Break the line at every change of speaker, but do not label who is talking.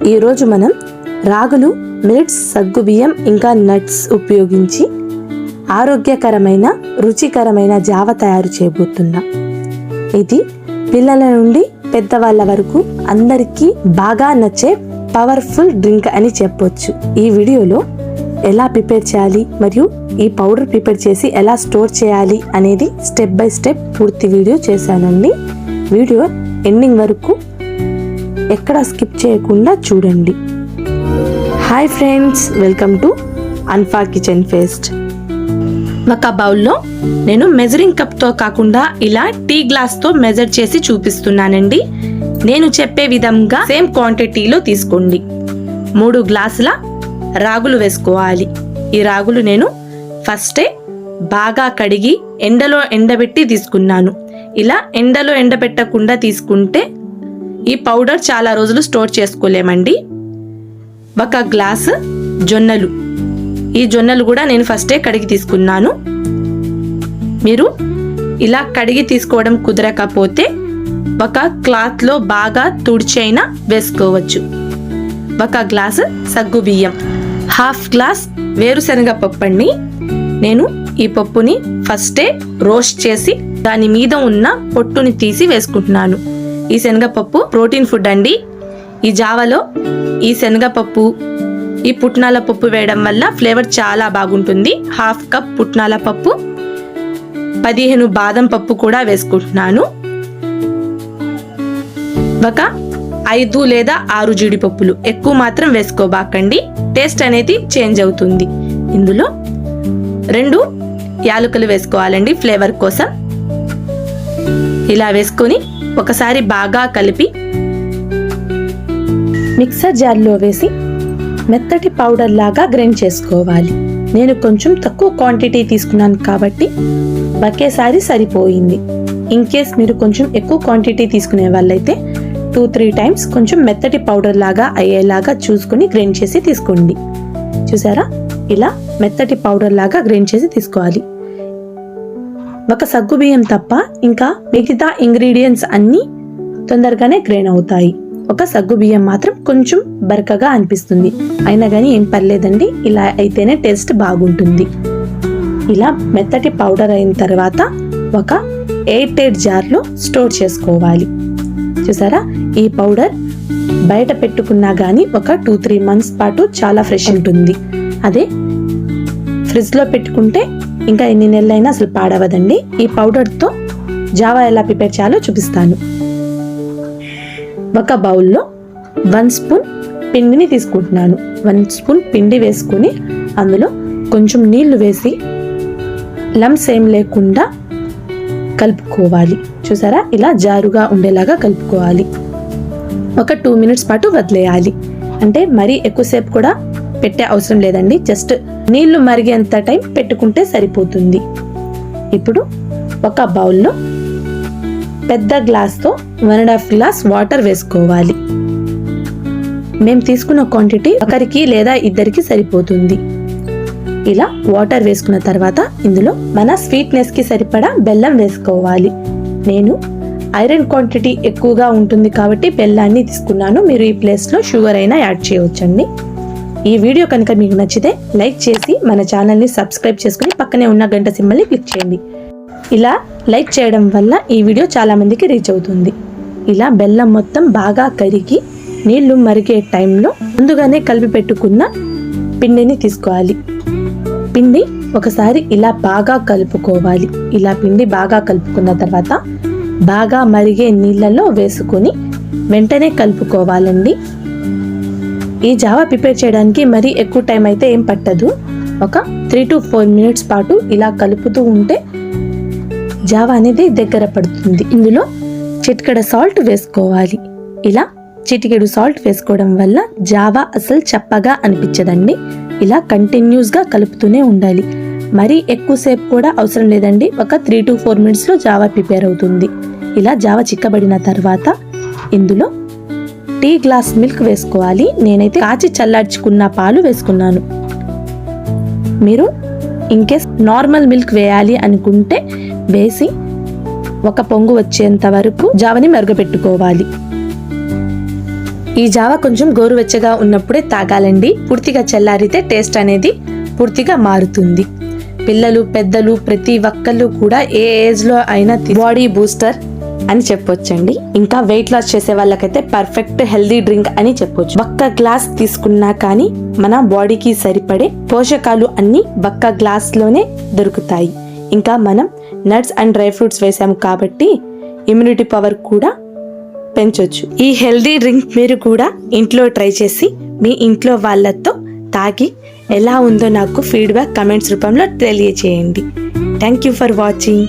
ఈరోజు మనం రాగులు మిల్లెట్స్ సగ్గుబియ్యం ఇంకా నట్స్ ఉపయోగించి ఆరోగ్యకరమైన రుచికరమైన జావ తయారు చేయబోతున్నాం. ఇది పిల్లల నుండి పెద్దవాళ్ళ వరకు అందరికీ బాగా నచ్చే పవర్ఫుల్ డ్రింక్ అని చెప్పొచ్చు. ఈ వీడియోలో ఎలా ప్రిపేర్ చేయాలి మరియు ఈ పౌడర్ ప్రిపేర్ చేసి ఎలా స్టోర్ చేయాలి అనేది స్టెప్ బై స్టెప్ పూర్తి వీడియో చేశానండి. వీడియో ఎండింగ్ వరకు ఎక్కడ స్కిప్ చేయకుండా చూడండి. Hi friends welcome to అన్ఫా kitchen fest ఒక బౌల్లో నేను మెజరింగ్ కప్తో కాకుండా ఇలా టీ గ్లాస్తో మెజర్ చేసి చూపిస్తున్నానండి. నేను చెప్పే విధంగా సేమ్ క్వాంటిటీలో తీసుకోండి. మూడు గ్లాసుల రాగులు వేసుకోవాలి. ఈ రాగులు నేను ఫస్టే బాగా కడిగి ఎండలో ఎండబెట్టి తీసుకున్నాను. ఇలా ఎండలో ఎండబెట్టకుండా తీసుకుంటే ఈ పౌడర్ చాలా రోజులు స్టోర్ చేసుకోలేమండి. ఒక గ్లాస్ జొన్నలు. ఈ జొన్నలు కూడా నేను ఫస్టే కడిగి తీసుకున్నాను. మీరు ఇలా కడిగి తీసుకోవడం కుదరకపోతే ఒక క్లాత్లో బాగా తుడిచైనా వేసుకోవచ్చు. ఒక గ్లాస్ సగ్గు బియ్యం. హాఫ్ గ్లాస్ వేరుశనగ పప్పు అండి నేను ఈ పప్పుని ఫస్టే రోస్ట్ చేసి దాని మీద ఉన్న పొట్టుని తీసి వేసుకుంటున్నాను. ఈ శనగపప్పు ప్రోటీన్ ఫుడ్ అండి. ఈ జావలో ఈ శనగపప్పు ఈ పుట్నాల పప్పు వేయడం వల్ల ఫ్లేవర్ చాలా బాగుంటుంది. హాఫ్ కప్ పుట్నాల పప్పు పదిహేను బాదం పప్పు కూడా వేసుకుంటున్నాను. ఒక ఐదు లేదా ఆరు జీడిపప్పులు ఎక్కువ మాత్రం వేసుకోబాకండి. టేస్ట్ అనేది చేంజ్ అవుతుంది. ఇందులో రెండు యాలకులు వేసుకోవాలండి ఫ్లేవర్ కోసం. ఇలా వేసుకొని ఒకసారి బాగా కలిపి మిక్సర్ జార్లో వేసి మెత్తటి పౌడర్ లాగా గ్రైండ్ చేసుకోవాలి. నేను కొంచెం తక్కువ క్వాంటిటీ తీసుకున్నాను కాబట్టి ఒకేసారి సరిపోయింది. ఇన్ కేస్ మీరు కొంచెం ఎక్కువ క్వాంటిటీ తీసుకునే వాళ్ళైతే టూ త్రీ టైమ్స్ కొంచెం మెత్తటి పౌడర్ లాగా అయ్యేలాగా చూసుకుని గ్రైండ్ చేసి తీసుకోండి. చూసారా? ఇలా మెత్తటి పౌడర్ లాగా గ్రైండ్ చేసి తీసుకోవాలి. ఒక సగ్గు బియ్యం తప్ప ఇంకా మిగతా ఇంగ్రీడియంట్స్ అన్నీ తొందరగానే గ్రైన్ అవుతాయి. ఒక సగ్గు బియ్యం మాత్రం కొంచెం బరకగా అనిపిస్తుంది. అయినా కానీ ఏం పర్లేదండి ఇలా అయితేనే టేస్ట్ బాగుంటుంది. ఇలా మెత్తటి పౌడర్ అయిన తర్వాత ఒక ఎయిట్ ఎయిట్ జార్లో స్టోర్ చేసుకోవాలి. చూసారా? ఈ పౌడర్ బయట పెట్టుకున్నా కానీ ఒక టూ త్రీ మంత్స్ పాటు చాలా ఫ్రెష్ ఉంటుంది. అదే ఫ్రిడ్జ్లో పెట్టుకుంటే ఇంకా ఎన్ని నెలలైనా అసలు పాడవదండి. ఈ పౌడర్తో జావా ఎలా ప్రిపేర్ చేయాలో చూపిస్తాను. ఒక బౌల్లో వన్ స్పూన్ పిండిని తీసుకుంటున్నాను. వన్ స్పూన్ పిండి వేసుకొని అందులో కొంచెం నీళ్ళు వేసి లమ్స్ ఏం లేకుండా కలుపుకోవాలి. చూసారా? ఇలా జారుగా ఉండేలాగా కలుపుకోవాలి. ఒక టూ మినిట్స్ పాటు వదిలేయాలి. అంటే మరీ ఎక్కువసేపు కూడా పెట్టే అవసరం లేదండి. జస్ట్ నీళ్ళు మరిగేంత టైం పెట్టుకుంటే సరిపోతుంది. ఇప్పుడు ఒక బౌల్లో పెద్ద గ్లాస్తో one and half glass water వేసుకోవాలి. మేము తీసుకున్న క్వాంటిటీ ఒకరికి లేదా ఇద్దరికి సరిపోతుంది. ఇలా వాటర్ వేసుకున్న తర్వాత ఇందులో మన స్వీట్నెస్కి సరిపడా బెల్లం వేసుకోవాలి. నేను ఐరన్ క్వాంటిటీ ఎక్కువగా ఉంటుంది కాబట్టి బెల్లాన్ని తీసుకున్నాను. మీరు ఈ ప్లేస్లో షుగర్ అయినా యాడ్ చేయవచ్చండి. ఈ వీడియో కనుక మీకు నచ్చితే లైక్ చేసి మన ఛానల్ని సబ్స్క్రైబ్ చేసుకుని పక్కనే ఉన్న గంట సింబల్ని క్లిక్ చేయండి. ఇలా లైక్ చేయడం వల్ల ఈ వీడియో చాలామందికి రీచ్ అవుతుంది. ఇలా బెల్లం మొత్తం బాగా కరిగి నీళ్ళు మరిగే టైంలో ముందుగానే కలిపి పెట్టుకున్న పిండిని తీసుకోవాలి. పిండి ఒకసారి ఇలా బాగా కలుపుకోవాలి. ఇలా పిండి బాగా కలుపుకున్న తర్వాత బాగా మరిగే నీళ్ళలో వేసుకొని వెంటనే కలుపుకోవాలండి. ఈ జావా ప్రిపేర్ చేయడానికి మరీ ఎక్కువ టైం అయితే ఏం పట్టదు. ఒక త్రీ టు ఫోర్ మినిట్స్ పాటు ఇలా కలుపుతూ ఉంటే జావా అనేది దగ్గర పడుతుంది. ఇందులో చిటికెడ సాల్ట్ వేసుకోవాలి. ఇలా చిటికెడు సాల్ట్ వేసుకోవడం వల్ల జావా అసలు చప్పగా అనిపించదండి. ఇలా కంటిన్యూస్గా కలుపుతూనే ఉండాలి. మరీ ఎక్కువసేపు కూడా అవసరం లేదండి. ఒక త్రీ టు ఫోర్ మినిట్స్లో జావా ప్రిపేర్ అవుతుంది. ఇలా జావా చిక్కబడిన తర్వాత ఇందులో టీ గ్లాస్ మిల్క్ వేసుకోవాలి. నేనైతే కాచి చల్లార్చుకున్న పాలు వేసుకున్నాను. మీరు ఇన్కేస్ నార్మల్ మిల్క్ వేయాలి అనుకుంటే వేసి ఒక పొంగు వచ్చేంత వరకు జావని మరుగుపెట్టుకోవాలి. ఈ జావ కొంచెం గోరువెచ్చగా ఉన్నప్పుడే తాగాలండి. పూర్తిగా చల్లారితే టేస్ట్ అనేది పూర్తిగా మారుతుంది. పిల్లలు పెద్దలు ప్రతి ఒక్కళ్ళు కూడా ఏ ఏజ్లో అయినా బాడీ బూస్టర్ అని చెప్పొచ్చండి. ఇంకా వెయిట్ లాస్ చేసే వాళ్ళకైతే పర్ఫెక్ట్ హెల్దీ డ్రింక్ అని చెప్పొచ్చు. ఒక్క గ్లాస్ తీసుకున్నా కానీ మన బాడీకి సరిపడే పోషకాలు అన్ని ఒక్క గ్లాస్లోనే దొరుకుతాయి. ఇంకా మనం నట్స్ అండ్ డ్రై ఫ్రూట్స్ వేసాము కాబట్టి ఇమ్యూనిటీ పవర్ కూడా పెంచొచ్చు. ఈ హెల్దీ డ్రింక్ మీరు కూడా ఇంట్లో ట్రై చేసి మీ ఇంట్లో వాళ్ళతో తాగి ఎలా ఉందో నాకు ఫీడ్బ్యాక్ కమెంట్స్ రూపంలో తెలియచేయండి థ్యాంక్ యూ ఫర్ వాచింగ్